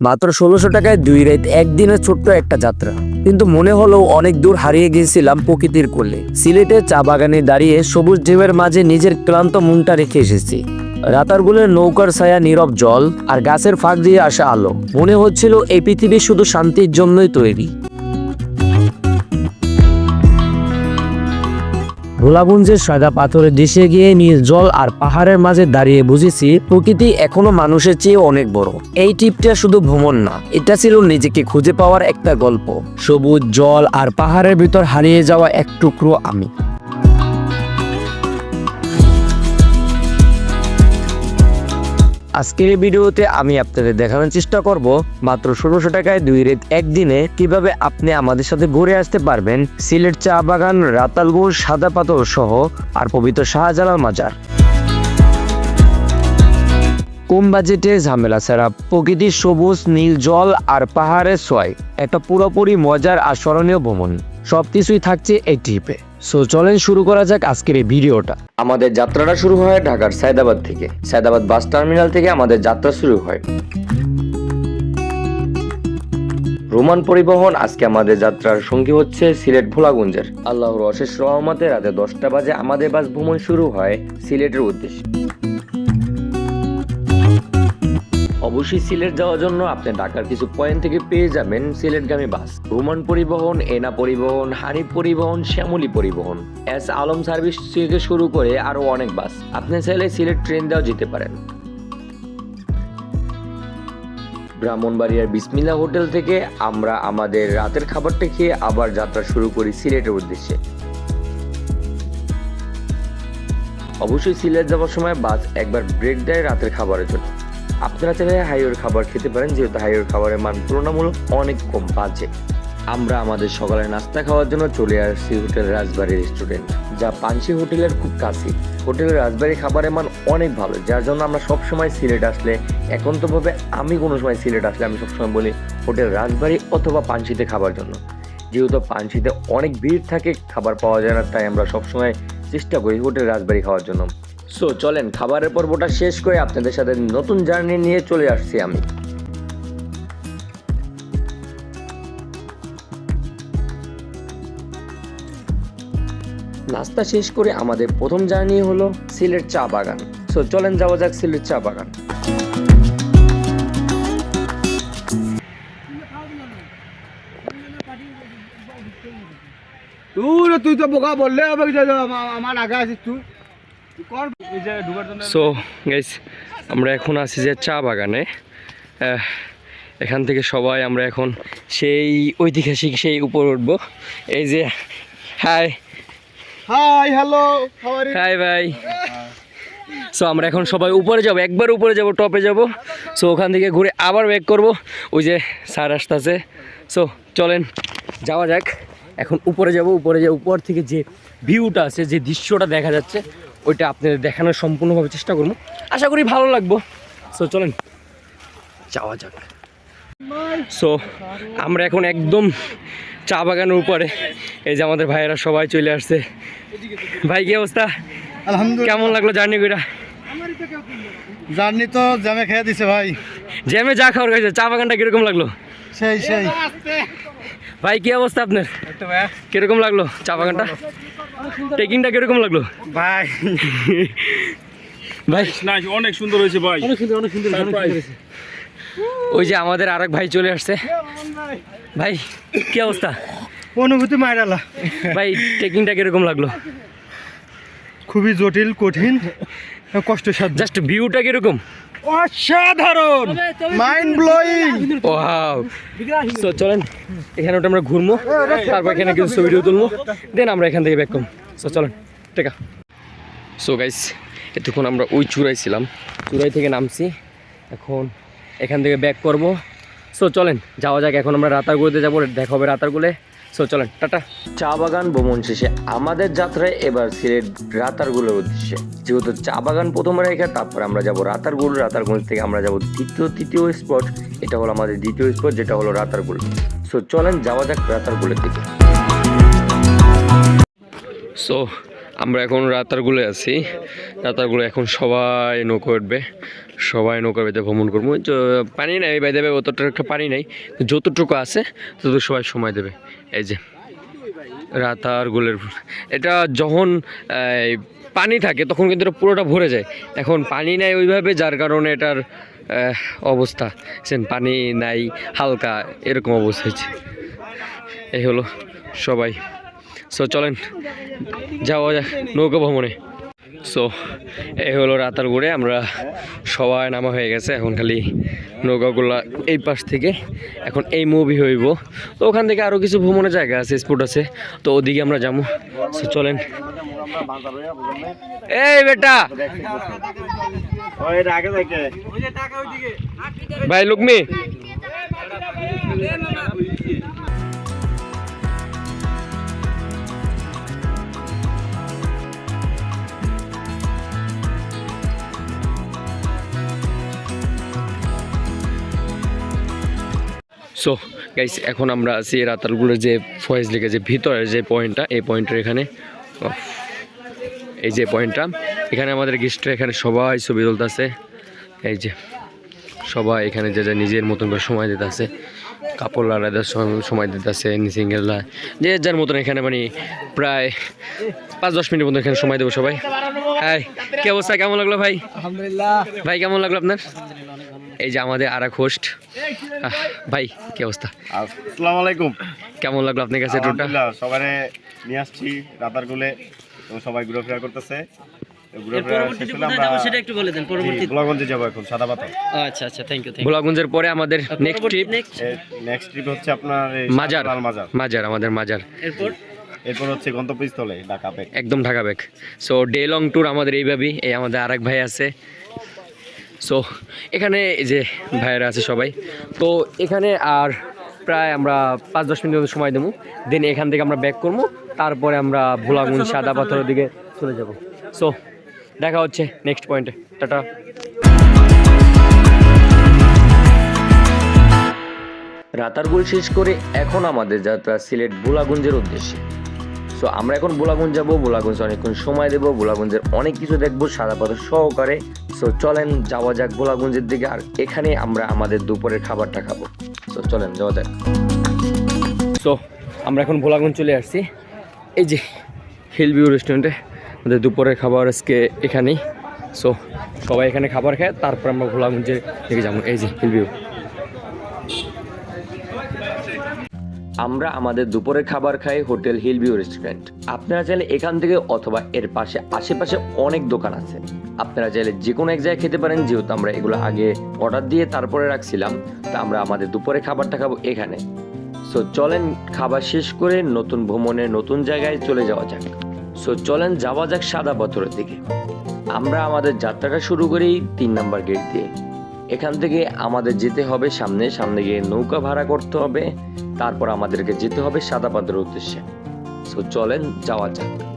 মাত্র ষোলোশো টাকায় দুই রাত একদিনের ছোট্ট একটা যাত্রা। কিন্তু মনে হলো অনেক দূর হারিয়ে গিয়েছিলাম প্রকৃতির কোলে। সিলেটে চা বাগানে দাঁড়িয়ে সবুজ ঢেউয়ের মাঝে নিজের ক্লান্ত মনটা রেখে এসেছি। রাতারগুলের নৌকার ছায়া, নীরব জল আর গাছের ফাঁক দিয়ে আসা আলো। মনে হচ্ছিল এই পৃথিবী শুধু শান্তির জন্যই তৈরি। ভোলাগঞ্জের সাদা পাথরের দেশে গিয়ে নীল জল আর পাহাড়ের মাঝে দাঁড়িয়ে বুঝেছি প্রকৃতি এখনও মানুষের চেয়ে অনেক বড়। এই ট্রিপটা শুধু ভ্রমণ না, এটা ছিল নিজেকে খুঁজে পাওয়ার একটা গল্প। সবুজ জল আর পাহাড়ের ভিতর হারিয়ে যাওয়া এক টুকরো আমি। আজকের ভিডিওতে আমি আপনাদের দেখানোর চেষ্টা করব মাত্র ষোলোশো টাকায় দুই রেত একদিনে কীভাবে আপনি আমাদের সাথে ঘুরে আসতে পারবেন সিলেট চা বাগান রাতালগুড় সাদা পাথর সহ আর পবিত্র শাহজালাল মাজার। কম বাজেটে ঝামেলা ছাড়া প্রকৃতির সবুজ, নীল জল আর পাহাড়ের সোয়াই, একটা পুরোপুরি মজার আর স্মরণীয় ভ্রমণ। সবকিছুই থাকছে এই ট্রিপে সো চলেন শুরু করা যাক আজকের এই ভিডিওটা। আমাদের যাত্রাটা শুরু হয় ঢাকার সায়দাবাদ থেকে। সায়দাবাদ বাস টার্মিনাল থেকে আমাদের যাত্রা শুরু হয়। রোমান পরিবহন আজকে আমাদের যাত্রার সঙ্গী হচ্ছে সিলেট ভোলাগঞ্জের। আল্লাহর অশেষ রহমতে রাতে দশটা বাজে আমাদের বাস ভ্রমণ শুরু হয় সিলেটের উদ্দেশ্যে। অবশ্যই সিলেট যাওয়ার জন্য আপনি ঢাকার কিছু পয়েন্ট থেকে পেয়ে যাবেন সিলেটগামী বাস। রোমান পরিবহন, এনা পরিবহন হানিফ পরিবহন, শ্যামলী পরিবহন। এস আলম সার্ভিস থেকে শুরু করে আরও অনেক বাস। আপনি চাইলে সিলেট ট্রেন দেওয়া যেতে পারেন। ব্রাহ্মণবাড়িয়ার বিসমিল্লা হোটেল থেকে আমরা আমাদের রাতের খাবারটা খেয়ে আবার যাত্রা শুরু করি সিলেটের উদ্দেশ্যে। অবশ্যই সিলেট যাওয়ার সময় বাস একবার ব্রেক দেয় রাতের খাবারের জন্য। আপনারা চাইলে হাইওয়ের খাবার খেতে পারেন, যেহেতু হাইওয়ের খাবারের মান তুলনামূলক অনেক কম বাজে। আমরা আমাদের সকালে নাস্তা খাওয়ার জন্য চলে আসছি হোটেল রাজবাড়ি রেস্টুরেন্ট যা পাঞ্চি হোটেলের খুব কাছে হোটেলের রাজবাড়ি খাবারের মান অনেক ভালো, যার জন্য আমরা সবসময় সিলেট আসলে, একান্তভাবে আমি কোনো সময় সিলেট আসলে আমি সবসময় বলি হোটেল রাজবাড়ি অথবা পাঞ্চিতে খাবার জন্য। যেহেতু পাঞ্চিতে অনেক ভিড় থাকে, খাবার পাওয়া যায় না, তাই আমরা সবসময় চেষ্টা করি হোটেল রাজবাড়ি খাওয়ার জন্য। সো চলেন, খাবারের পর্বটা শেষ করে আপনাদের সাথে নতুন জার্নি নিয়ে চলে আসছি আমি। নাস্তা শেষ করে আমাদের প্রথম জার্নি হলো সিলেট চা বাগান। সো চলেন, যাওয়া যাক সিলেট চা বাগান। তুই তো বোকা বললে আমার আগে আছিস তুই? সো গাইস আমরা এখন আছি যে চা বাগানে। এখান থেকে সবাই আমরা এখন সেই ঐতিহাসিক সেই উপর উঠবো। এই যে হাই হাই হ্যালো হাই ভাই সো আমরা এখন সবাই উপরে যাব একবার উপরে যাব টপে যাব। সো ওখান থেকে ঘুরে আবার ব্যাক করব। ওই যে স্যার আসতেছে। সো চলেন যাওয়া যাক। এখন উপরে যাব উপরে যে উপর থেকে যে ভিউটা আছে যে দৃশ্যটা দেখা যাচ্ছে ওইটা আপনাদের দেখানোর সম্পূর্ণভাবে চেষ্টা করব। আশা করি ভালো লাগবো। সো চলেন। যাওয়া যাক। সো আমরা এখন একদম চা বাগানের উপরে। এই যে আমাদের ভাইয়েরা সবাই চলে আসছে। ভাই কি অবস্থা? আলহামদুলিল্লাহ। কেমন লাগল জার্নি কইরা? জার্নি তো জ্যামে খেয়ে দিছে ভাই। জ্যামে যা খাওয়ার খাইছে চা বাগানটা কীরকম লাগল? সেই সেই। ভাই কি অবস্থা আপনার? কীরকম লাগল চা বাগানটা? ট্রেকিংটা কীরকম লাগল? ভাই। ভাই। না অনেক সুন্দর হয়েছে ভাই। অনেক সুন্দর ওই যে আমাদের আরেক ভাই চলে আসছে। ভাই কি অবস্থা? অনুভূতি মাইরালা ভাই ট্রেকিংটা কীরকম লাগল? খুবই জটিল কঠিন কষ্টসাধ্য জাস্ট ভিউটা কীরকম? অসাধারণ! মাইন্ড ব্লোয়িং ওয়াও তো চলেন এখানে ওটা আমরা ঘুরবো তারপর এখানে কিছু ছবি তুলবো দেন আমরা এখান থেকে ব্যাক করব সো চলেন টেকা সো গাইস এতক্ষণ আমরা ওই চূড়াই ছিলাম চূড়াই থেকে নামছি এখন এখান থেকে ব্যাক করব। সো চলেন যাওয়া যাক এখন আমরা রাতারগুলোতে যাব দেখা হবে রাতারগুলে। সো চলেন টাটা। চা বাগান ভ্রমণ শেষে আমাদের যাত্রায় এবার সিলেট রাতারগুলোর উদ্দেশ্যে। যেহেতু চা বাগান প্রথম রেখে তারপর আমরা যাব রাতারগুল রাতারগুল থেকে আমরা যাব দ্বিতীয় তৃতীয় স্পট। এটা হলো আমাদের দ্বিতীয় স্পট যেটা হলো রাতারগুল। সো চলেন যাওয়া যাক রাতারগুলের দিকে। সো আমরা এখন রাতারগুলো আছি। রাতারগুলো এখন সবাই নৌকা উঠবে। সবাই নৌকা বেঁধে ভ্রমণ করব। পানি নাই বেঁধে দেবে অতটা একটা পানি নাই। যতটুকু আছে তত সবাই সময় দেবে। এই যে, রাতারগুলের এটা যখন পানি থাকে, তখন কিন্তু এটা পুরোটা ভরে যায়। এখন পানি নাই ওইভাবে, যার কারণে এটার অবস্থা। সেন পানি নাই, হালকা, এরকম অবস্থা হয়েছে। এই হলো সবাই। সো চলেন, যাওয়া যাক নৌকা ভ্রমণে। সো এই হলো রাতার ঘুরে আমরা সবাই নামা হয়ে গেছে। এখন খালি নৌকাগুলা এই পাশ থেকে এখন এই মুভি হইব। তো ওখান থেকে আরও কিছু ভ্রমণের জায়গা আছে স্পট আছে। তো ওদিকে আমরা যাব। সো চলেন। এই বেটা! ভাই, লুকমি! সো গাইস এখন আমরা আছি রাতালগুলোর যে ফয়েজ লেগে যে ভিতরের যে পয়েন্টটা এই পয়েন্টের এখানে। এই যে পয়েন্টটা। এখানে আমাদের গেস্টরা এখানে সবাই ছবি তুলতেছে। এই যে সবাই এখানে যে যা নিজের মতন করে সময় দিতে আছে কাপড় লাগাতে সময় দিতে আছে সিঙ্গেলরা যে যার মতন এখানে মানে প্রায় পাঁচ দশ মিনিটের মতো এখানে সময় দেবো সবাই। হ্যাঁ কি অবস্থা? কেমন লাগল ভাই? আলহামদুলিল্লাহ। ভাই কেমন লাগল আপনার? এই যে আমাদের আর এক হোস্ট ভাই কি অবস্থা? আসসালামু আলাইকুম। কেমন লাগল আপনার কাছে টুরটা আলহামদুলিল্লাহ সবারে নিয়ে আসছি রাতারগুলে এবং সবাই ঘোরাফেরা করতেছে। আচ্ছা আচ্ছা থ্যাংক ইউ পরে আমাদের নেক্সট ট্রিপ নেক্সট ট্রিপ হচ্ছে আপনার মাজার। মাজার। মাজার আমাদের মাজার। এরপর? এরপর হচ্ছে গন্তব্যস্থলে ঢাকা একদম Dhaka back so day long tour আমাদের এইভাবেই এই আমাদের আরেক ভাই আছে। সো এখানে যে ভাইয়েরা আছে সবাই। তো এখানে আর প্রায় আমরা পাঁচ দশ মিনিট মতো সময় দেবো। দেন এখান থেকে আমরা ব্যাক করব। তারপরে আমরা ভোলাগুন সাদা পাথরের দিকে চলে যাব। সো দেখা হচ্ছে নেক্সট পয়েন্টে টাটা। রাতারগুল শেষ করে এখন আমাদের যাত্রা সিলেট বোলাগঞ্জের উদ্দেশ্যে। সো আমরা এখন বোলাগঞ্জ যাব বোলাগঞ্জে অনেকক্ষণ সময় দেবো বোলাগঞ্জের অনেক কিছু দেখব সাদা পাথর সহকারে। সো চলেন, যাওয়া যাক বোলাগঞ্জের দিকে, আর এখানে আমরা আমাদের দুপুরের খাবারটা খাব। সো চলেন, যাওয়া যাক। সো আমরা এখন ভোলাগঞ্জ চলে আসছি। এই যে হিল ভিউ রেস্টুরেন্টে আমাদের দুপুরের খাবার আজকে এখানেই। সো সবাই এখানে খাবার খায়, তারপর আমরা ভোলাগঞ্জের দিকে যাব। এই যে হিল ভিউ আমরা আমাদের দুপুরের খাবার খাই হোটেল হিল ভিউ রেস্টুরেন্ট। আপনারা চাইলে এখান থেকে অথবা এর পাশে আশেপাশে অনেক দোকান আছে। আপনারা চাইলে যে কোনো এক জায়গায় খেতে পারেন, যেহেতু আমরা এগুলো আগে অর্ডার দিয়ে তারপরে রাখছিলাম, তা আমরা আমাদের দুপুরে খাবারটা খাব এখানে। সো চলেন খাবার শেষ করে নতুন ভ্রমণে নতুন জায়গায় চলে যাওয়া যাক। সো চলেন যাওয়া যাক সাদা পাথরের দিকে। আমরা আমাদের যাত্রাটা শুরু করি তিন নাম্বার গেট দিয়ে। এখান থেকে আমাদের যেতে হবে সামনে সামনে গিয়ে নৌকা ভাড়া করতে হবে। তারপর আমাদেরকে যেতে হবে সাদা পাথরের উদ্দেশ্যে। সো চলেন যাওয়া যাক।